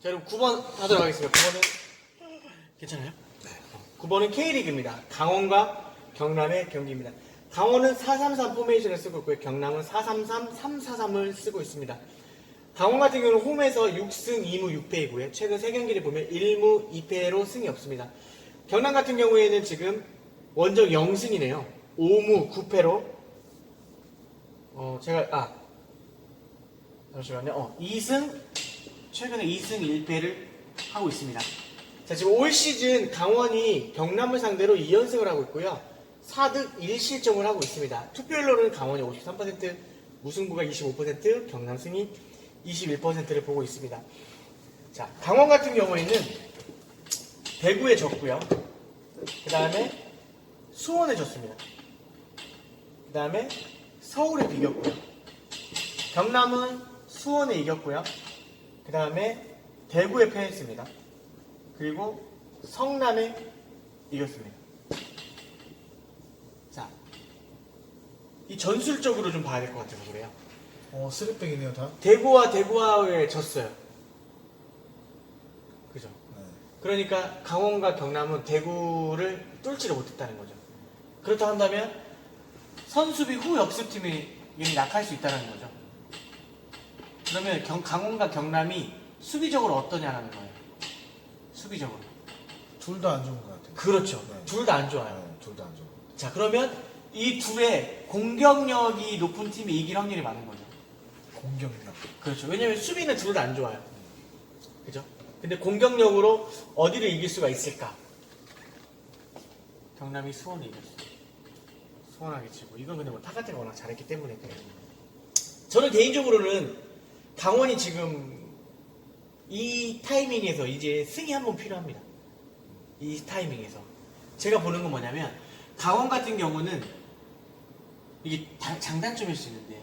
자, 여러분 9번 하도록 하겠습니다. 9번은 괜찮아요? 네. 9번은 K리그입니다. 강원과 경남의 경기입니다. 강원은 433 포메이션을 쓰고 있고요. 경남은 433, 343을 쓰고 있습니다. 강원 같은 경우는 홈에서 6승 2무 6패이고요. 최근 3경기를 보면 1무 2패로 승이 없습니다. 경남 같은 경우에는 지금 원정 0승이네요. 5무 9패로 어 제가 아 잠시만요. 어 2승 최근에 2승 1패를 하고 있습니다. 자, 지금 올 시즌 강원이 경남을 상대로 2연승을 하고 있고요. 4득 1실점을 하고 있습니다. 투표율로는 강원이 53%, 무승부가 25%, 경남 승이 21%를 보고 있습니다. 자, 강원 같은 경우에는 대구에 졌고요. 그 다음에 수원에 졌습니다. 그 다음에 서울에 비겼고요. 경남은 수원에 이겼고요. 그 다음에 대구에 패했습니다. 그리고 성남에 이겼습니다. 자, 이 전술적으로 좀 봐야 될 것 같아서 그래요. 어, 쓰리백이네요, 다. 대구와 대구와에 졌어요. 그죠? 네. 그러니까 강원과 경남은 대구를 뚫지를 못했다는 거죠. 그렇다 한다면 선수비 후 역습팀이 이미 약할 수 있다는 거죠. 그러면 경- 강원과 경남이 수비적으로 어떠냐라는 거예요. 수비적으로. 둘 다 안 좋은 것 같아요. 그렇죠. 네. 둘 다 안 좋아요. 네, 둘다 안 좋은 것 같아요. 자, 그러면 이 둘의 공격력이 높은 팀이 이길 확률이 많은 거죠. 공격력. 그렇죠. 왜냐면 수비는 둘 다 안 좋아요. 그죠? 근데 공격력으로 어디를 이길 수가 있을까? 경남이 수원을 이겼어. 수원하게 치고. 이건 근데 뭐 타카트가 워낙 잘했기 때문에. 저는 개인적으로는 강원이 지금 이 타이밍에서 이제 승이 한 번 필요합니다. 이 타이밍에서. 제가 보는 건 뭐냐면 강원 같은 경우는 이게 다- 장단점일 수 있는데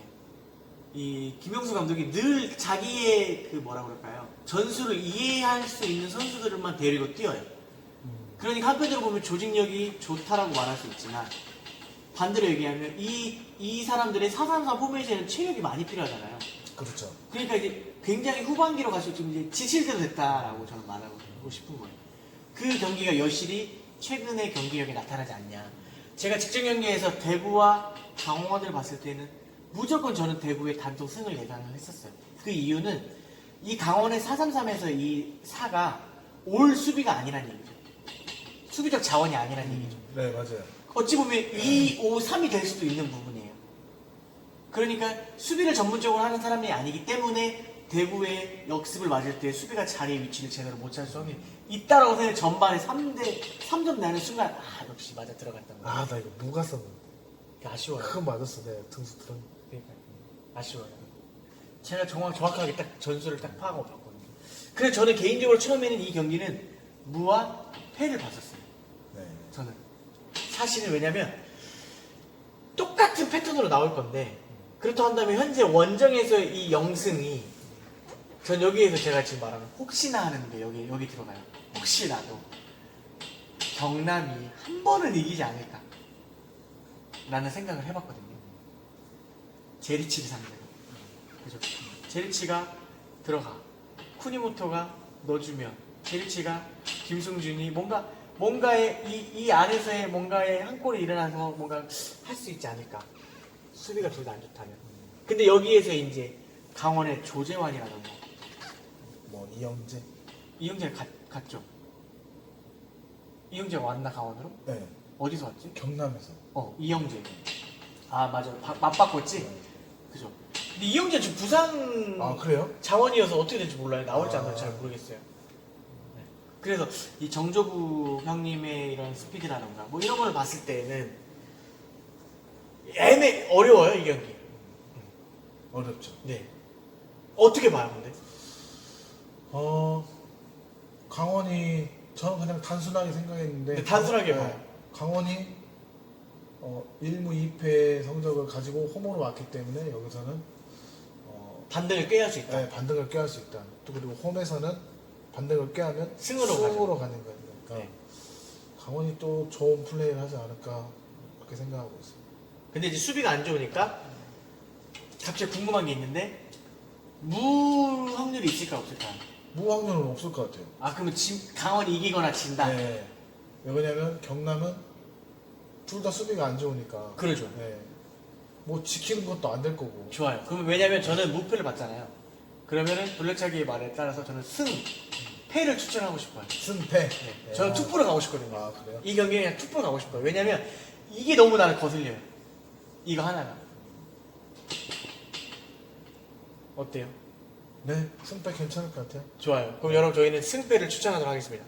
이 김영수 감독이 늘 자기의 그 뭐라 그럴까요? 전술을 이해할 수 있는 선수들만 데리고 뛰어요. 그러니까 한편으로 보면 조직력이 좋다라고 말할 수 있지만 반대로 얘기하면 이, 이 사람들의 433 포메이션은 체력이 많이 필요하잖아요. 그렇죠. 그러니까 이제 굉장히 후반기로 갈수록 좀 이제 지칠 대로 됐다라고 저는 말하고 싶은 거예요. 그 경기가 여실히 최근의 경기력이 나타나지 않냐. 제가 직전 경기에서 대구와 강원을 봤을 때는 무조건 저는 대구의 단독 승을 예상을 했었어요. 그 이유는 이 강원의 433에서 이 4가 올 수비가 아니란 얘기죠. 수비적 자원이 아니란 얘기죠. 네, 맞아요. 어찌 보면 2, 5, 3이 될 수도 있는 부분이에요. 그러니까 수비를 전문적으로 하는 사람이 아니기 때문에 대구의 역습을 맞을 때 수비가 자리의 위치를 제대로 못 찾을 수 확률이 있다라고 생각해 전반에 3대 3점 나는 순간 아 역시 맞아 들어갔던 거야. 아, 나 이거 무 갔었는데. 아쉬워요. 큰 맞았어, 내 등수 들은. 그러니까 아쉬워요. 제가 정확, 정확하게 딱 전술을 딱 파악하고 봤거든요. 그래서 저는 개인적으로 처음에는 이 경기는 무와 패를 봤었어요. 네. 저는 사실은 왜냐면 똑같은 패턴으로 나올 건데 그렇다 한다면 현재 원정에서 이 영승이 전 여기에서 제가 지금 말하는 혹시나 하는데 여기 여기 들어가요. 혹시나도 경남이 한 번은 이기지 않을까? 라는 생각을 해봤거든요. 제리치를 상대로. 그죠? 제리치가 들어가. 쿠니모토가 넣어주면 제리치가 김승준이 뭔가 뭔가의 이, 이 안에서의 뭔가의 한 골이 일어나서 뭔가 할 수 있지 않을까 수비가 둘 다 안 좋다면 근데 여기에서 이제 강원의 조재환이라던가 뭐, 이영재. 이영재 갔, 갔죠 이영재가 왔나 강원으로? 네. 어디서 왔지? 경남에서. 어 이영재 아 맞아 바- 맞바꿨지? 네. 그죠 근데 이영재 지금 부상 아, 그래요? 자원이어서 어떻게 될지 몰라요. 나올지 안 아. 나올지 잘 모르겠어요. 네. 그래서 이 정조부 형님의 이런 스피드라던가 뭐 이런 걸 봤을 때는 애매 어려워요 이 경기. 어렵죠. 네. 어떻게 봐요 근데? 어, 강원이, 저는 그냥 단순하게 생각했는데. 네, 단순하게 강- 봐요. 강원이, 어, 1무 2패 성적을 가지고 홈으로 왔기 때문에 여기서는, 어, 반등을 꾀할 수 있다. 네, 반등을 꾀할 수 있다. 또 그리고 홈에서는 반등을 꾀하면 승으로 가는 거니까 네. 강원이 또 좋은 플레이를 하지 않을까 그렇게 생각하고 있어요. 근데 이제 수비가 안 좋으니까 갑자기 궁금한 게 있는데 무 확률이 있을까 없을까? 무확률은 없을 것 같아요. 아 그러면 진, 강원이 이기거나 진다. 네. 왜냐면 경남은 둘 다 수비가 안 좋으니까. 그러죠. 네. 뭐 지키는 것도 안 될 거고. 좋아요. 그럼 왜냐면 저는 무패를 봤잖아요. 그러면은 블랙차기의 말에 따라서 저는 승, 패를 추천하고 싶어요. 승패. 네. 저는 투프로 가고 싶거든요. 아 그래요? 이 경기에 그냥 투프로 가고 싶어요. 왜냐면 이게 너무 나를 거슬려요. 이거 하나가. 어때요? 네. 승패 괜찮을 것 같아요. 좋아요. 그럼 여러분 저희는 승패를 추천하도록 하겠습니다.